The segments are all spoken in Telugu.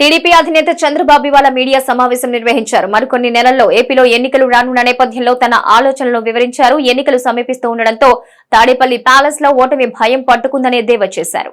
టీడీపీ అధినేత చంద్రబాబు ఇవాళ మీడియా సమావేశం నిర్వహించారు. మరికొన్ని నెలల్లో ఏపీలో ఎన్నికలు రానున్న నేపథ్యంలో తన ఆలోచనలు వివరించారు. ఎన్నికలు సమీపిస్తూ ఉండడంతో తాడేపల్లి ప్యాలెస్లో ఓటమి భయం పట్టుకుందనే దేవ చేశారు.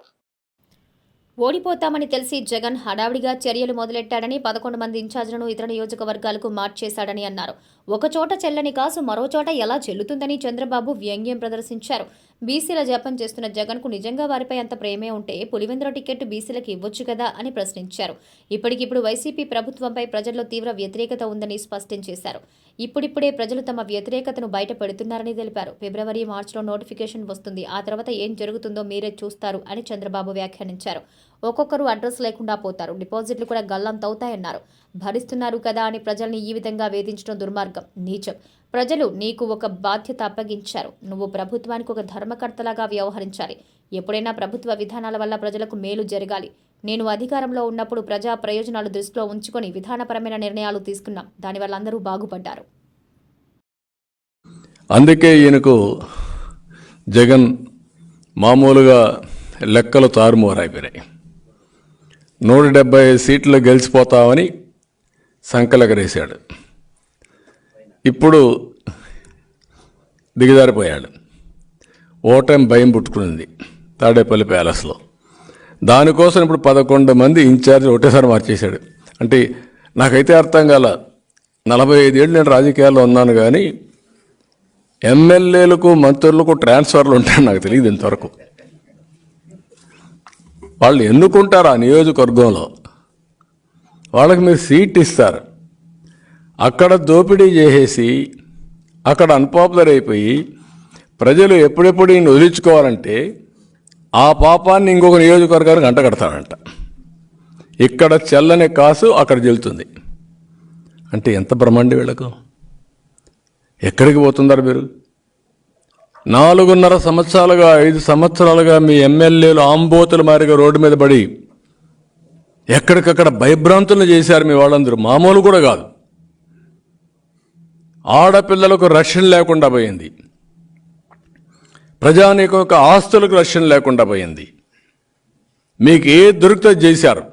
ఓడిపోతామని తెలిసి జగన్ హడావిడిగా చర్యలు మొదలెట్టాడని పదకొండు మంది ఇన్ఛార్జీలను ఇతర నియోజకవర్గాలకు మార్చేశాడని అన్నారు. ఒకచోట చెల్లని కాసు మరో చోట ఎలా చెల్లుతుందని చంద్రబాబు వ్యంగ్యం ప్రదర్శించారు. బీసీల జపం చేస్తున్న జగన్కు నిజంగా వారిపై అంత ప్రేమే ఉంటే పులివెందుల టికెట్ బీసీలకు ఇవ్వొచ్చు కదా అని ప్రశ్నించారు. ఇప్పటికిప్పుడు వైసీపీ ప్రభుత్వంపై ప్రజల్లో తీవ్ర వ్యతిరేకత ఉందని స్పష్టం చేశారు. ఇప్పుడిప్పుడే ప్రజలు తమ వ్యతిరేకతను బయటపెడుతున్నారని తెలిపారు. ఫిబ్రవరి మార్చిలో నోటిఫికేషన్ వస్తుంది. ఆ తర్వాత ఏం జరుగుతుందో మీరే చూస్తారు అని చంద్రబాబు వ్యాఖ్యానించారు. ఒక్కొక్కరు అడ్రస్ లేకుండా పోతారు. డిపాజిట్లు కూడా గల్లంతవుతాయన్నారు భరిస్తున్నారు కదా అని ప్రజల్ని ఈ విధంగా వేధించడం దుర్మార్గం. నీచం. ప్రజలు నీకు ఒక బాధ్యత అప్పగించారు. నువ్వు ప్రభుత్వానికి ఒక ధర్మకర్తలాగా వ్యవహరించాలి. ఎప్పుడైనా ప్రభుత్వ విధానాల వల్ల ప్రజలకు మేలు జరగాలి. నేను అధికారంలో ఉన్నప్పుడు ప్రజా ప్రయోజనాలు దృష్టిలో ఉంచుకొని విధానపరమైన నిర్ణయాలు తీసుకున్నాం. దానివల్ల అందరూ బాగుపడ్డారు. అందుకే ఈయనకు జగన్ మామూలుగా లెక్కలు తారుమారైపోయినాయి. నూట డెబ్బై సీట్లు గెలిచిపోతామని సంకలకరేశాడు. ఇప్పుడు దిగజారిపోయాడు. ఓటమి భయం పుట్టుకునింది తాడేపల్లి ప్యాలెస్లో. దానికోసం ఇప్పుడు పదకొండు మంది ఇన్ఛార్జ్ ఒకటేసారి మార్చేశాడు. అంటే నాకైతే అర్థం కాల నలభై ఐదేళ్ళు నేను రాజకీయాల్లో ఉన్నాను కానీ ఎమ్మెల్యేలకు మంత్రులకు ట్రాన్స్ఫర్లు ఉంటాయని నాకు తెలియదు ఇంతవరకు. వాళ్ళు ఎన్నుకుంటారు ఆ నియోజకవర్గంలో? వాళ్ళకి మీరు సీట్ ఇస్తారు. అక్కడ దోపిడీ చేసేసి అక్కడ అన్పాపులర్ అయిపోయి ప్రజలు ఎప్పుడెప్పుడు ఈయన వదిలించుకోవాలంటే ఆ పాపాన్ని ఇంకొక నియోజకవర్గానికి అంటగడతాడంట ఇక్కడ చెల్లని కాసు అక్కడ చెల్లుతుంది అంటే ఎంత బ్రహ్మాండి వీళ్ళకు? ఎక్కడికి పోతున్నారు మీరు? నాలుగున్నర సంవత్సరాలుగా ఐదు సంవత్సరాలుగా మీ ఎమ్మెల్యేలు ఆంబోతుల మారిగా రోడ్డు మీద పడి ఎక్కడికక్కడ భయభ్రాంతులను చేశారు మీ వాళ్ళందరూ. మామూలు కూడా కాదు. ఆడపిల్లలకు రక్షణ లేకుండా పోయింది. ప్రజానీకం యొక్క ఆస్తులకు రక్షణ లేకుండా పోయింది. మీకు ఏ దొరికితే చేశారు?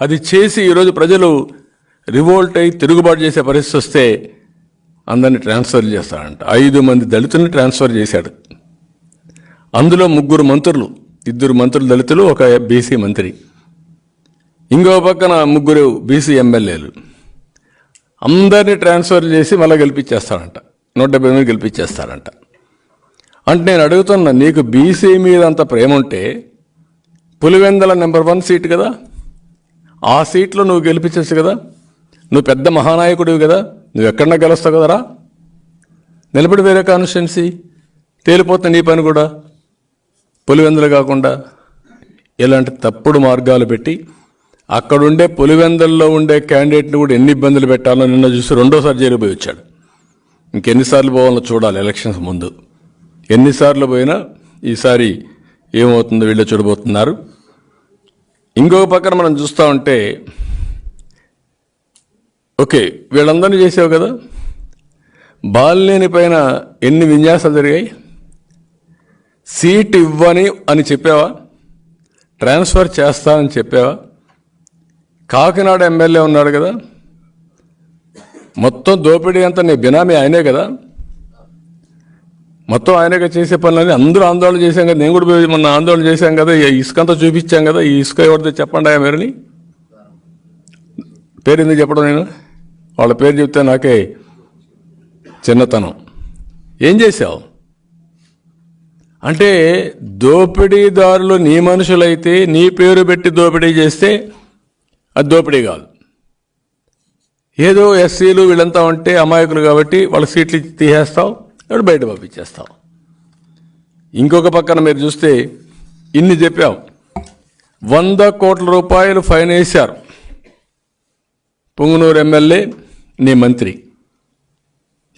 అది చేసి ఈరోజు ప్రజలు రివోల్ట్ అయి తిరుగుబాటు చేసే పరిస్థితి వస్తే అందరిని ట్రాన్స్ఫర్ చేస్తాడంట ఐదు మంది దళితుల్ని ట్రాన్స్ఫర్ చేశాడు. అందులో ముగ్గురు మంత్రులు ఇద్దరు మంత్రులు దళితులు ఒక బీసీ మంత్రి. ఇంకో పక్కన ముగ్గురు బీసీ ఎమ్మెల్యేలు. అందరినీ ట్రాన్స్ఫర్ చేసి మళ్ళీ గెలిపించేస్తాడంట నూట డెబ్బై మంది గెలిపించేస్తాడంట అంటే నేను అడుగుతున్నా నీకు బీసీ మీద అంత ప్రేమ ఉంటే పులివెందల నెంబర్ వన్ సీట్ కదా? ఆ సీట్లో నువ్వు గెలిపించచ్చు కదా? నువ్వు పెద్ద మహానాయకుడివి కదా? నువ్వు ఎక్కడన్నా గెలుస్తావు కదరా నిలబడి వేరే కాన్స్టిట్యున్సీ. తేలిపోతుంది నీ పని కూడా. పులివెందులు కాకుండా ఇలాంటి తప్పుడు మార్గాలు పెట్టి అక్కడుండే పులివెందల్లో ఉండే క్యాండిడేట్ని కూడా ఎన్ని ఇబ్బందులు పెట్టాలో నిన్న చూసి రెండోసారి జరిగిపోయి వచ్చాడు. ఇంకెన్నిసార్లు పోవాలో చూడాలి ఎలక్షన్స్ ముందు. ఎన్నిసార్లు పోయినా ఈసారి ఏమవుతుందో వీళ్ళు చూడబోతున్నారు. ఇంకొక పక్కన మనం చూస్తూ ఉంటే ఓకే వీళ్ళందరినీ చేసావు కదా? బాలినేని పైన ఎన్ని విన్యాసాలు జరిగాయి? సీట్ ఇవ్వని అని చెప్పావా? ట్రాన్స్ఫర్ చేస్తానని చెప్పావా? కాకినాడ ఎమ్మెల్యే ఉన్నాడు కదా? మొత్తం దోపిడీ అంతా నీ బినామీ ఆయనే కదా? మొత్తం ఆయనగా చేసే పనులని అందరూ ఆందోళన చేశాం కదా. నేను కూడా మొన్న ఆందోళన చేశాం కదా. ఈ ఇసుక అంతా చూపించాం కదా. ఈ ఇసుక ఎవరిదో చెప్పండి ఆయన మీరని పేరు ఎందుకు చెప్పడం నేను? వాళ్ళ పేరు చెప్తే నాకే చిన్నతనం. ఏం చేశావు? అంటే దోపిడీదారులు నీ మనుషులైతే నీ పేరు పెట్టి దోపిడీ చేస్తే అది దోపిడీ కాదు. ఏదో ఎస్సీలు వీళ్ళంతా ఉంటే అమాయకులు కాబట్టి వాళ్ళ సీట్లు తీసేస్తావు. ఇప్పుడు బయట పంపించేస్తాం ఇంకొక పక్కన మీరు చూస్తే ఇన్ని చెప్పాం. వంద కోట్ల రూపాయలు ఫైన్ వేశారు. పొంగునూరు ఎమ్మెల్యే నీ మంత్రి.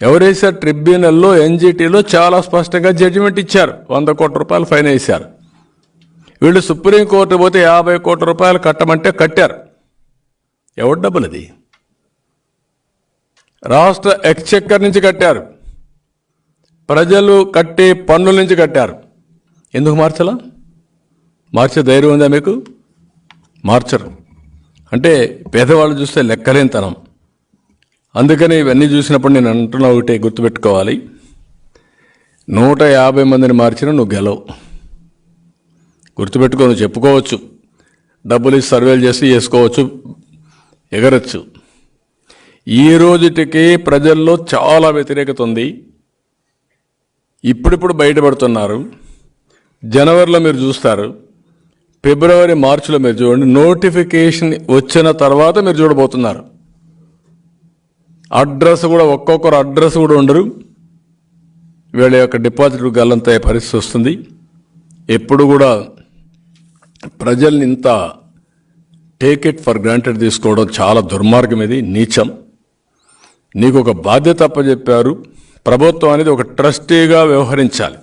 ఎవరేసారు ట్రిబ్యునల్లో ఎన్జిటీలో చాలా స్పష్టంగా జడ్జిమెంట్ ఇచ్చారు. వంద కోట్ల రూపాయలు ఫైన్ వేశారు. వీళ్ళు సుప్రీంకోర్టు పోతే యాభై కోట్ల రూపాయలు కట్టమంటే కట్టారు. ఎవరి డబ్బులు అది రాష్ట్ర ఎక్స్చెక్కర్ నుంచి కట్టారు. ప్రజలు కట్టే పన్నుల నుంచి కట్టారు. ఎందుకు మార్చలా? మార్చే ధైర్యం ఉందా మీకు? మార్చరు. అంటే పేదవాళ్ళు చూస్తే లెక్కలేనితనం. అందుకని ఇవన్నీ చూసినప్పుడు నేను అంటున్నా ఒకటే గుర్తుపెట్టుకోవాలి. నూట యాభై మందిని మార్చినా నువ్వు గెలవు. గుర్తుపెట్టుకో నువ్వు చెప్పుకోవచ్చు. డబ్బులు ఇచ్చి సర్వేలు చేసి చేసుకోవచ్చు. ఎగరచ్చు. ఈ రోజుటికి ప్రజల్లో చాలా వ్యతిరేకత ఉంది. ఇప్పుడిప్పుడు బయటపడుతున్నారు. జనవరిలో మీరు చూస్తారు. ఫిబ్రవరి మార్చిలో మీరు చూడండి. నోటిఫికేషన్ వచ్చిన తర్వాత మీరు చూడబోతున్నారు. అడ్రస్ కూడా ఒక్కొక్కరు అడ్రస్ కూడా ఉండరు. వీళ్ళ యొక్క డిపాజిట్ గల్లంతయ్యే పరిస్థితి వస్తుంది. ఎప్పుడు కూడా ప్రజల్ని ఇంత టేక్ ఇట్ ఫర్ గ్రాంటెడ్ తీసుకోవడం చాలా దుర్మార్గం ఇది నీచం. నీకు ఒక బాధ్యత అప్పచెప్పారు. ప్రభుత్వం అనేది ఒక ట్రస్టీగా వ్యవహరించాలి.